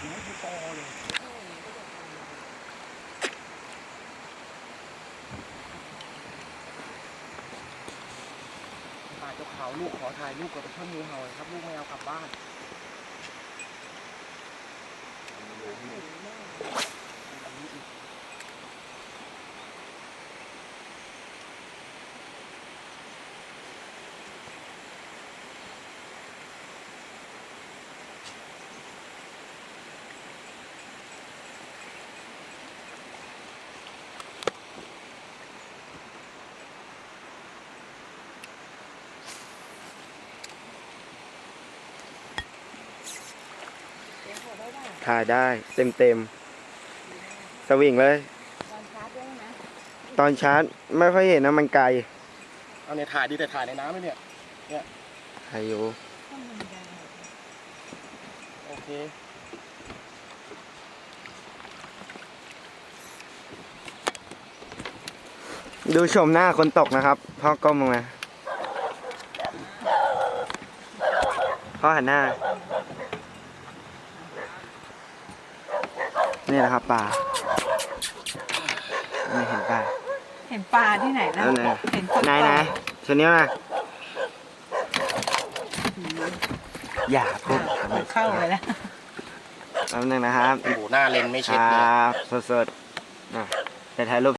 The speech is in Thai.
ปอเลยป่าเจ้าขาวลูกขอถ่ายรูปกับต้นงูเห่าหอยครับ ลูกไม่เอากลับบ้าน ถ่ายได้เต็มเต็มๆสวิงเลย ตอนชาร์จด้วยนะตอนชาร์จไม่ค่อยเห็นนะมันไกลเอาเนี่ยถ่ายดีแต่ถ่ายในน้ำเลยเนี่ย ถ่ายอยู่ข้างบนได้โอเค ดูชมหน้าคนตกนะครับพ่อก้มลงมาพ่อหันหน้า นี่แหละครับป่าไม่เห็นป่าเห็นปลาที่ไหนนะเอาไหนเห็นคนไหนไหนชนิ้วนะอย่าพูดเข้าไปแล้ว แป๊บนึงนะครับ โอ้โหหน้าเลนไม่คเช็ดรเลยับสดๆอะไปถ่ายรูป